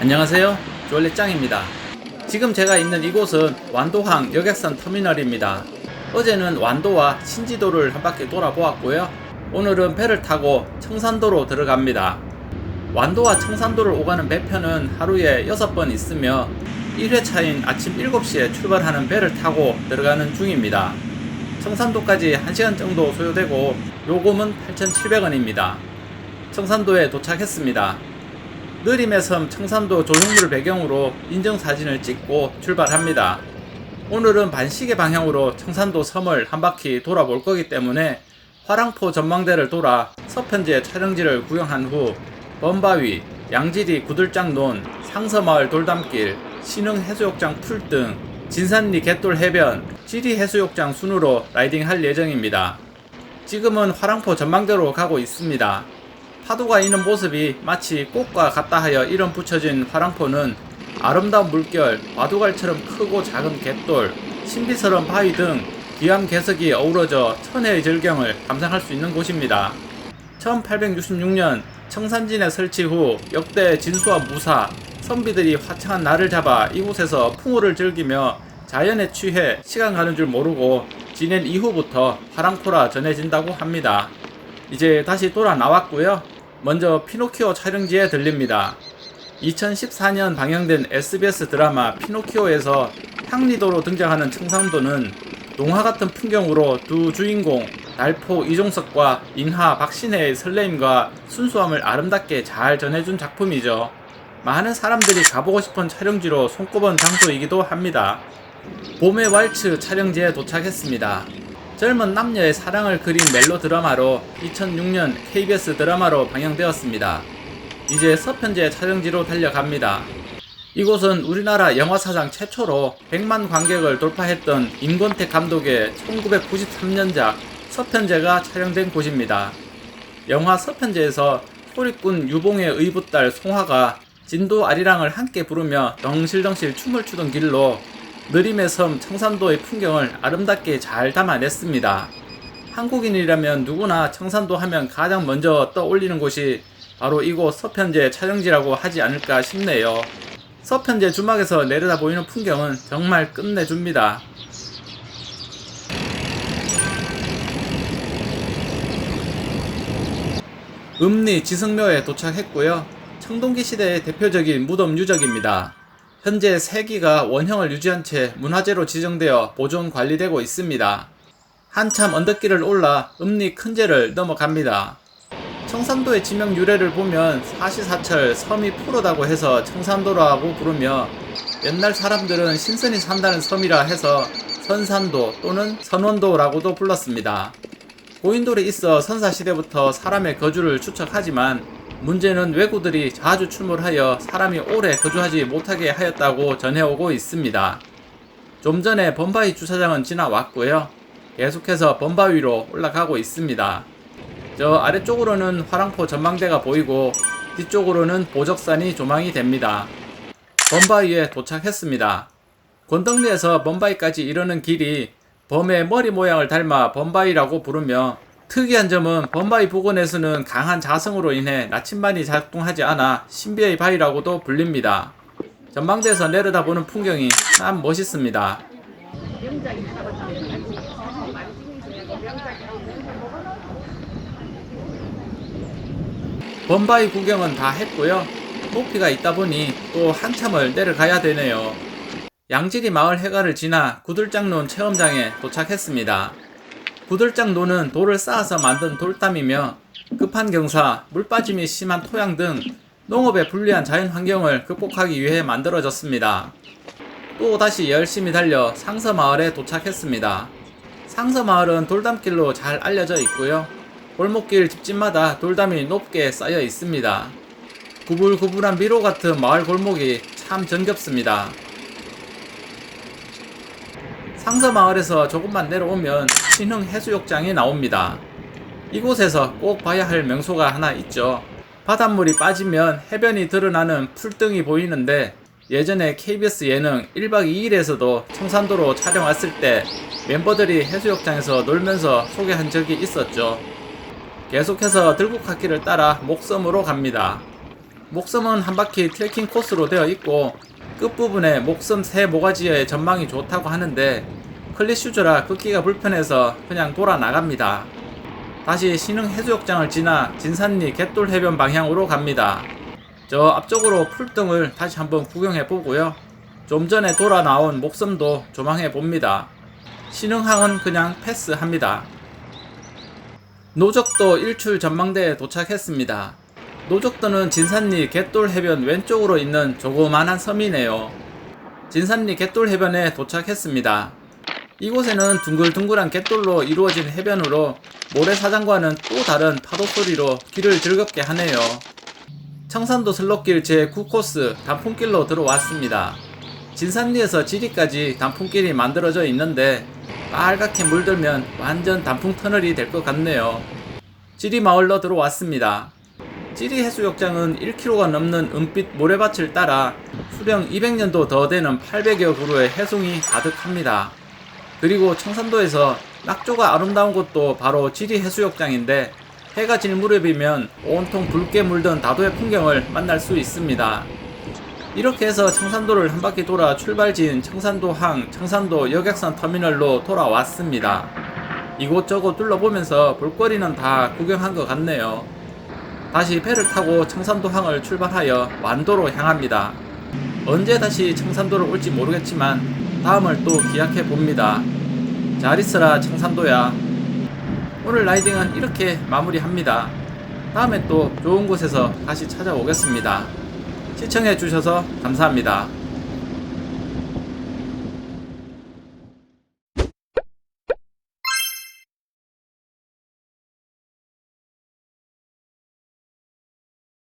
안녕하세요. 조얼리짱입니다. 지금 제가 있는 이곳은 완도항 여객선 터미널입니다. 어제는 완도와 신지도를 한 바퀴 돌아보았고요. 오늘은 배를 타고 청산도로 들어갑니다. 완도와 청산도를 오가는 배편은 하루에 6번 있으며 1회차인 아침 7시에 출발하는 배를 타고 들어가는 중입니다. 청산도까지 1시간 정도 소요되고 요금은 8,700원입니다. 청산도에 도착했습니다. 느림의 섬 청산도 조형물을 배경으로 인증사진을 찍고 출발합니다. 오늘은 반시계 방향으로 청산도 섬을 한 바퀴 돌아볼 거기 때문에 화랑포 전망대를 돌아 서편제 촬영지를 구경한 후 범바위, 양지리 구들장논, 상서마을 돌담길, 신흥해수욕장 풀 등, 진산리 갯돌 해변, 지리 해수욕장 순으로 라이딩할 예정입니다. 지금은 화랑포 전망대로 가고 있습니다. 파도가 있는 모습이 마치 꽃과 같다 하여 이름 붙여진 화랑포는 아름다운 물결, 바둑알처럼 크고 작은 갯돌, 신비스러운 바위 등 귀한 개석이 어우러져 천혜의 절경을 감상할 수 있는 곳입니다. 1866년 청산진에 설치 후 역대 진수와 무사, 선비들이 화창한 날을 잡아 이곳에서 풍우를 즐기며 자연에 취해 시간 가는 줄 모르고 지낸 이후부터 화랑포라 전해진다고 합니다. 이제 다시 돌아 나왔고요. 먼저 피노키오 촬영지에 들립니다. 2014년 방영된 SBS 드라마 피노키오에서 향리도로 등장하는 청산도는 동화 같은 풍경으로 두 주인공 날포 이종석과 인하 박신혜의 설레임과 순수함을 아름답게 잘 전해준 작품이죠. 많은 사람들이 가보고 싶은 촬영지로 손꼽은 장소이기도 합니다. 봄의 왈츠 촬영지에 도착했습니다. 젊은 남녀의 사랑을 그린 멜로 드라마로 2006년 KBS 드라마로 방영되었습니다. 이제 서편제 촬영지로 달려갑니다. 이곳은 우리나라 영화 사상 최초로 100만 관객을 돌파했던 임권택 감독의 1993년작 서편제가 촬영된 곳입니다. 영화 서편제에서 소리꾼 유봉의 의붓딸 송화가 진도 아리랑을 함께 부르며 덩실덩실 춤을 추던 길로 느림의 섬 청산도의 풍경을 아름답게 잘 담아냈습니다. 한국인이라면 누구나 청산도 하면 가장 먼저 떠올리는 곳이 바로 이곳 서편제 촬영지라고 하지 않을까 싶네요. 서편제 주막에서 내려다 보이는 풍경은 정말 끝내줍니다. 음리 지승묘에 도착했고요. 청동기 시대의 대표적인 무덤 유적입니다. 현재 3기가 원형을 유지한 채 문화재로 지정되어 보존 관리되고 있습니다. 한참 언덕길을 올라 음리 큰제를 넘어갑니다. 청산도의 지명 유래를 보면 사시사철 섬이 푸르다고 해서 청산도라고 부르며 옛날 사람들은 신선이 산다는 섬이라 해서 선산도 또는 선원도라고도 불렀습니다. 고인돌이 있어 선사시대부터 사람의 거주를 추측하지만 문제는 왜구들이 자주 출몰하여 사람이 오래 거주하지 못하게 하였다고 전해오고 있습니다. 좀 전에 범바위 주차장은 지나왔고요. 계속해서 범바위로 올라가고 있습니다. 저 아래쪽으로는 화랑포 전망대가 보이고 뒤쪽으로는 보적산이 조망이 됩니다. 범바위에 도착했습니다. 권덕리에서 범바위까지 이르는 길이 범의 머리 모양을 닮아 범바위라고 부르며 특이한 점은 범바위 부근에서는 강한 자성으로 인해 나침반이 작동하지 않아 신비의 바위라고도 불립니다. 전망대에서 내려다보는 풍경이 참 멋있습니다. 범바위 구경은 다 했고요. 높이가 있다 보니 또 한참을 내려가야 되네요. 양지리 마을 해가를 지나 구들장논 체험장에 도착했습니다. 구들장논은 돌을 쌓아서 만든 돌담이며 급한 경사, 물 빠짐이 심한 토양 등 농업에 불리한 자연 환경을 극복하기 위해 만들어졌습니다. 또 다시 열심히 달려 상서 마을에 도착했습니다. 상서 마을은 돌담길로 잘 알려져 있고요. 골목길 집집마다 돌담이 높게 쌓여 있습니다. 구불구불한 미로 같은 마을 골목이 참 정겹습니다. 상서마을에서 조금만 내려오면 신흥 해수욕장이 나옵니다. 이곳에서 꼭 봐야 할 명소가 하나 있죠. 바닷물이 빠지면 해변이 드러나는 풀등이 보이는데 예전에 KBS 예능 1박 2일에서도 청산도로 촬영 왔을 때 멤버들이 해수욕장에서 놀면서 소개한 적이 있었죠. 계속해서 들국화길을 따라 목섬으로 갑니다. 목섬은 한 바퀴 트레킹 코스로 되어 있고 끝부분에 목섬 새 모가지의 전망이 좋다고 하는데 클리슈즈라 걷기가 불편해서 그냥 돌아 나갑니다. 다시 신흥 해수욕장을 지나 진산리 갯돌 해변 방향으로 갑니다. 저 앞쪽으로 풀등을 다시 한번 구경해 보고요. 좀 전에 돌아 나온 목섬도 조망해 봅니다. 신흥항은 그냥 패스합니다. 노적도 일출 전망대에 도착했습니다. 노적도는 진산리 갯돌 해변 왼쪽으로 있는 조그만한 섬이네요. 진산리 갯돌 해변에 도착했습니다. 이곳에는 둥글둥글한 갯돌로 이루어진 해변으로 모래사장과는 또 다른 파도 소리로 길을 즐겁게 하네요. 청산도 슬로길 제9코스 단풍길로 들어왔습니다. 진산리에서 지리까지 단풍길이 만들어져 있는데 빨갛게 물들면 완전 단풍 터널이 될 것 같네요. 지리 마을로 들어왔습니다. 지리 해수욕장은 1km가 넘는 은빛 모래밭을 따라 수령 200년도 더 되는 800여 그루의 해송이 가득합니다. 그리고 청산도에서 낙조가 아름다운 곳도 바로 지리 해수욕장인데 해가 질 무렵이면 온통 붉게 물든 다도의 풍경을 만날 수 있습니다. 이렇게 해서 청산도를 한 바퀴 돌아 출발지인 청산도항, 청산도 여객선 터미널로 돌아왔습니다. 이곳저곳 둘러보면서 볼거리는 다 구경한 것 같네요. 다시 배를 타고 청산도항을 출발하여 완도로 향합니다. 언제 다시 청산도를 올지 모르겠지만 다음을 또 기약해 봅니다. 잘 있어라 청산도야. 오늘 라이딩은 이렇게 마무리합니다. 다음에 또 좋은 곳에서 다시 찾아오겠습니다. 시청해 주셔서 감사합니다.